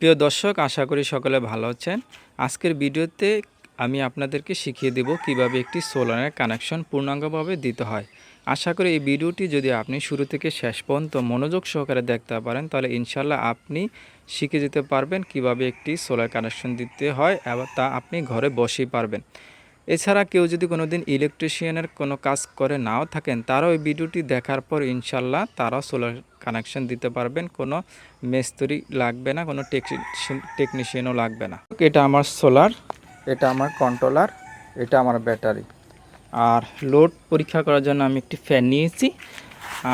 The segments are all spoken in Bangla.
প্রিয় দর্শক, আশা করি সকলে ভালো আছেন। আজকের ভিডিওতে আমি আপনাদেরকে শিখিয়ে দেব কীভাবে একটি সোলারের কানেকশন পূর্ণাঙ্গভাবে দিতে হয়। আশা করি এই ভিডিওটি যদি আপনি শুরু থেকে শেষ পর্যন্ত মনোযোগ সহকারে দেখতে পারেন, তাহলে ইনশাল্লাহ আপনি শিখে যেতে পারবেন কীভাবে একটি সোলার কানেকশন দিতে হয় এবং তা আপনি ঘরে বসেই পারবেন। এছাড়া কেউ যদি কোনো দিন ইলেকট্রিশিয়ানের কোনো কাজ করে নাও থাকেন, তারাও এই ভিডিওটি দেখার পর ইনশাল্লাহ তারাও সোলার কানেকশন দিতে পারবেন, কোনো মিস্ত্রি লাগবে না, কোনো টেকনিশিয়ানও লাগবে না। এটা আমার সোলার এটা আমার কন্ট্রোলার এটা আমার ব্যাটারি আর লোড পরীক্ষা করার জন্য আমি একটি ফ্যান নিয়েছি,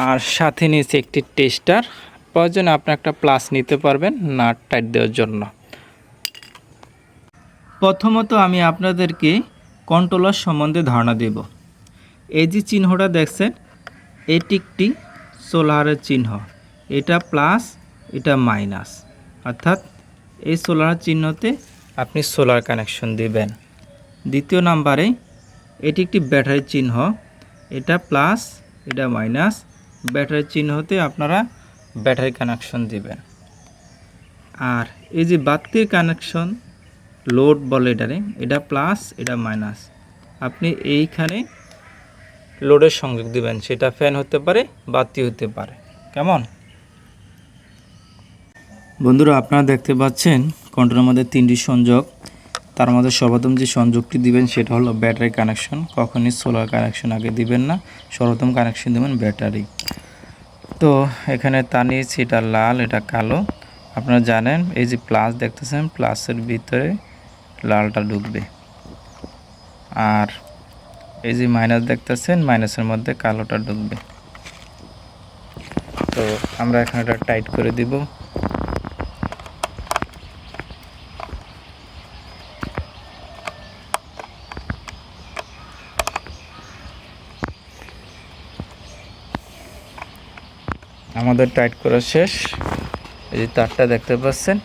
আর সাথে নিয়েছি একটি টেস্টার প্রয়োজনে আপনি একটা প্লাস নিতে পারবেন নাট টাইট দেওয়ার জন্য। প্রথমত আমি আপনাদেরকে কন্ট্রোলার সম্বন্ধে ধারণা দেব। এই যে চিহ্নটা দেখছেন, এটি একটি সোলারের চিহ্ন। এটা প্লাস, এটা মাইনাস। অর্থাৎ এই সোলার চিহ্নতে আপনি সোলার কানেকশন দিবেন। দ্বিতীয় নাম্বারে এটি একটি ব্যাটারির চিহ্ন। এটা প্লাস, এটা মাইনাস। ব্যাটারির চিহ্নতে আপনারা ব্যাটারি কানেকশন দিবেন। আর এই যে বাতির কানেকশন, লোড বলে এটারে, এটা প্লাস, এটা মাইনাস। আপনি এইখানে লোডের সংযোগ দিবেন। সেটা ফ্যান হতে পারে, বাতি হতে পারে। কেমন? বন্ধুরা, আপনারা দেখতে পাচ্ছেন কন্ট্রোলের মধ্যে তিনটি সংযোগ। তার মধ্যে সর্বপ্রথম যে সংযোগটি দিবেন, সেটা হলো ব্যাটারি কানেকশন কখনই সোলার কানেকশন আগে দিবেন না, সর্বপ্রথম কানেকশন দেবেন ব্যাটারি তো এখানে তা নিয়েছি এটা লাল, এটা কালো। আপনারা জানেন, এই যে প্লাস দেখতেছেন প্লাসের ভিতরে লালটা ঢুকবে। আর এই যে মাইনাস দেখতেছেন মাইনাসের মধ্যে কালোটা ঢুকবে। তো আমরা এখন এটা টাইট করে দিব। আমাদের টাইট করা শেষ। এই যে তারটা দেখতে পাচ্ছেন?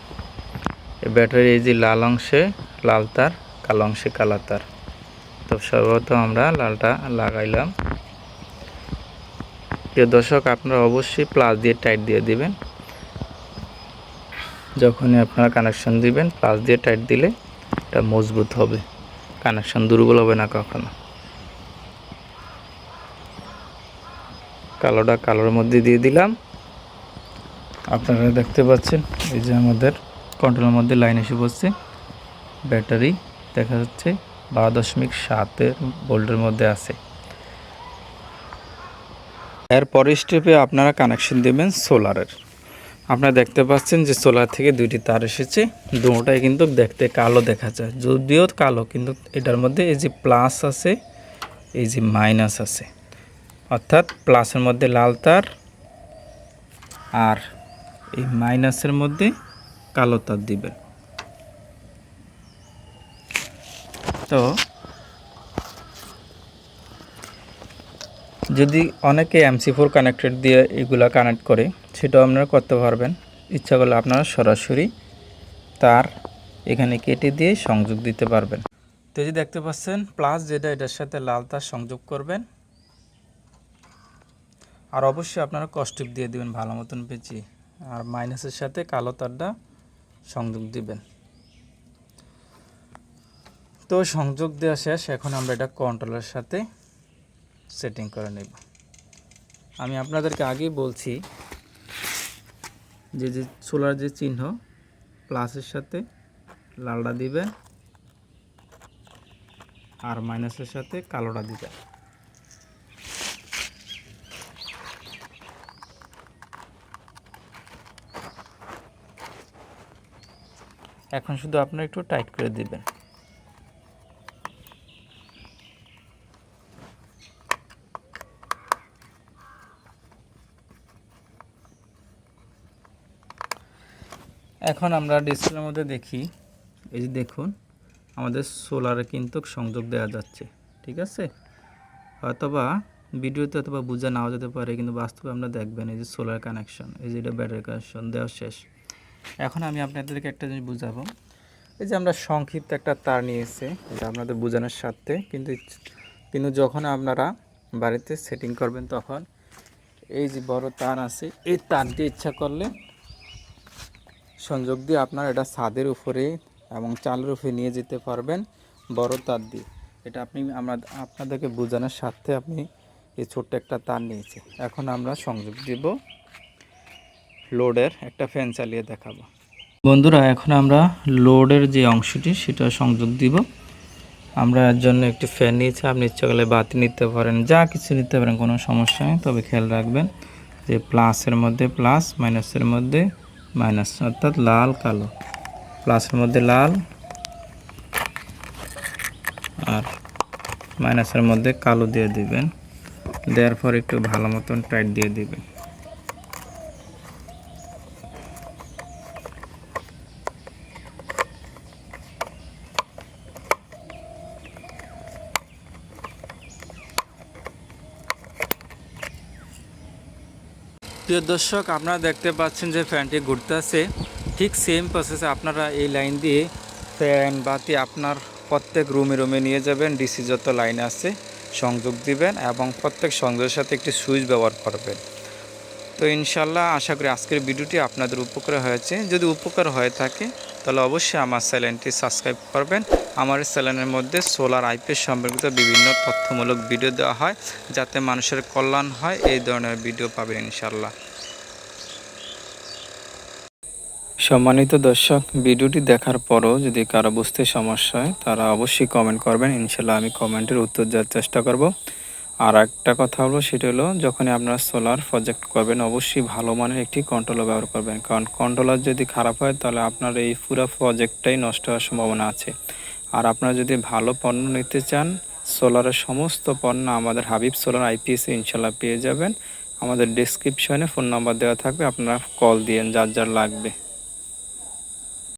এই ব্যাটারি এই যে লাল অংশে লাল তার, কালো অংশে কালো তার। তো সর্বপ্রথম আমরা লালটা লাগাইলাম। প্রিয় দর্শক, আপনারা অবশ্যই প্লাস দিয়ে টাইট দিয়ে দিবেন। যখনই আপনারা কানেকশন দিবেন প্লাস দিয়ে টাইট দিলে এটা মজবুত হবে। কানেকশন দুর্বল হবে না কখনো। কালোটা কালোর মধ্যে দিয়ে দিলাম। আপনারা দেখতে পাচ্ছেন, এই যে আমাদের কন্ট্রোলের মধ্যে লাইন এসে পড়ছে। ব্যাটারি দেখা যাচ্ছে। বারো দশমিক সাতের ভোল্টের মধ্যে আছে। এর পরের স্টেপে আপনারা কানেকশন দেবেন সোলারের আপনারা দেখতে পাচ্ছেন যে সোলার থেকে দুইটি তার এসেছে দুটোটাই কিন্তু দেখতে কালো দেখা যায়। যদিও কালো, কিন্তু এটার মধ্যে এই যে প্লাস আছে, এই যে মাইনাস আছে। অর্থাৎ প্লাসের মধ্যে লাল তার আর এই মাইনাসের মধ্যে কালো তার দিবেন। তো? যদি অনেকে এমসি ফোর কানেক্টেড দিয়ে এগুলা কানেক্ট করে, সেটাও আপনারা করতে পারবেন। ইচ্ছা করলে আপনারা সরাসরি তার এখানে কেটে দিয়ে সংযোগ দিতে পারবেন। তো যে দেখতে পাচ্ছেন প্লাস যেটা, এটার সাথে লাল তার সংযোগ করবেন। আর অবশ্যই আপনারা কস্টিপ দিয়ে দিবেন, ভালো মতন পেঁচিয়ে। আর মাইনাসের সাথে কালো তারটা সংযোগ দিবেন। তো সংযোগ দেওয়া শেষ, এখন আমরা এটা কন্ট্রোলের সাথে সেটিং করে নেব। আমি আপনাদেরকে আগেই বলছি যে যে সোলার যে চিহ্ন প্লাসের সাথে লালটা দিবেন আর মাইনাসের সাথে কালোটা দিবেন এখন শুধু আপনারা একটু টাইট করে দিবেন। এখন আমরা ডিসপ্লের মধ্যে দেখি। এই যে দেখুন, আমাদের সোলারে কিন্তু সংযোগ দেওয়া যাচ্ছে, ঠিক আছে? অথবা ভিডিওতে অথবা বোঝা নাও যেতে পারে, কিন্তু বাস্তবে আমরা দেখবেন এই যে সোলার কানেকশন এই যে এটা ব্যাটারি কানেকশন দেওয়া শেষ। এখন আমি আপনাদেরকে একটা জিনিস বুঝাবো। এই যে আমরা সংক্ষিপ্ত একটা তার নিয়েছে, এটা আপনাদের বোঝানোর স্বার্থে, কিন্তু কিন্তু যখন আপনারা বাড়িতে সেটিং করবেন তখন এই যে বড় তার আছে, এই তার দিয়ে ইচ্ছা করলে সংযোগ দিয়ে আপনার এটা ছাদের উপরে এবং চালের উপরে নিয়ে যেতে পারবেন বড় তার দিয়ে। এটা আপনি আমরা আপনাদেরকে বোঝানোর স্বার্থে আপনি এই ছোট্ট একটা তার নিয়েছি। এখন আমরা সংযোগ দিব লোডের একটা ফ্যান চালিয়ে দেখাবো। বন্ধুরা, এখন আমরা লোডের যে অংশটি সেটা সংযোগ দিব। আমরা এর জন্য একটি ফ্যান নিয়েছি, আপনি ইচ্ছা করলে বাতি নিতে পারেন, যা কিছু নিতে পারেন, কোনো সমস্যা নেই। তবে খেয়াল রাখবেন যে প্লাসের মধ্যে প্লাস, মাইনাসের মধ্যে মাইনাস, অর্থাৎ লাল, কালো। প্লাসের মধ্যে লাল আর মাইনাসের মধ্যে কালো দিয়ে দিবেন। দেওয়ার পর একটু ভালো মতন টাইট দিয়ে দিবেন। প্রিয় দর্শক, আপনারা দেখতে পাচ্ছেন যে ফ্যানটি ঘুরতে ঘুরতেছে। ঠিক সেম প্রসেসে আপনারা এই লাইন দিয়ে ফ্যান বাতি আপনার প্রত্যেক রুমে রুমে নিয়ে যাবেন। ডিসি যত লাইন আছে, সংযোগ দিবেন এবং প্রত্যেক সংযোগের সাথে একটি সুইচ ব্যবহার করবেন। তো ইনশাল্লাহ আশা করি আজকের ভিডিওটি আপনাদের উপকার হয়েছে। যদি উপকার হয়ে থাকে, তাহলে অবশ্যই আমার চ্যানেলটি সাবস্ক্রাইব করবেন। আমার চ্যানেলের মধ্যে সোলার আইপিএস সম্পর্কিত বিভিন্ন তথ্যমূলক ভিডিও দেওয়া হয়, যাতে মানুষের কল্যাণ হয়, এই ধরনের ভিডিও পাবেন ইনশাল্লাহ সম্মানিত দর্শক, ভিডিওটি দেখার পরও যদি কারও বুঝতে সমস্যা হয়, তারা অবশ্যই কমেন্ট করবেন। ইনশাল্লাহ আমি কমেন্টের উত্তর দেওয়ার চেষ্টা করব। আর একটা কথা হলো, সেটা হলো, যখনই আপনারা সোলার প্রজেক্ট করবেন, অবশ্যই ভালো মানের একটি কন্ট্রোলার ব্যবহার করবেন। কারণ কন্ট্রোলার যদি খারাপ হয়, তাহলে আপনার এই পুরো প্রজেক্টটাই নষ্ট হওয়ার সম্ভাবনা আছে। আর আপনারা যদি ভালো পণ্য নিতে চান, সোলারের সমস্ত পণ্য আমাদের হাবিব সোলার আইপিএস ইনশাল্লাহ পেয়ে যাবেন। আমাদের ডিসক্রিপশনে ফোন নাম্বার দেওয়া থাকবে, আপনারা কল দিয়েন, যার যার লাগবে।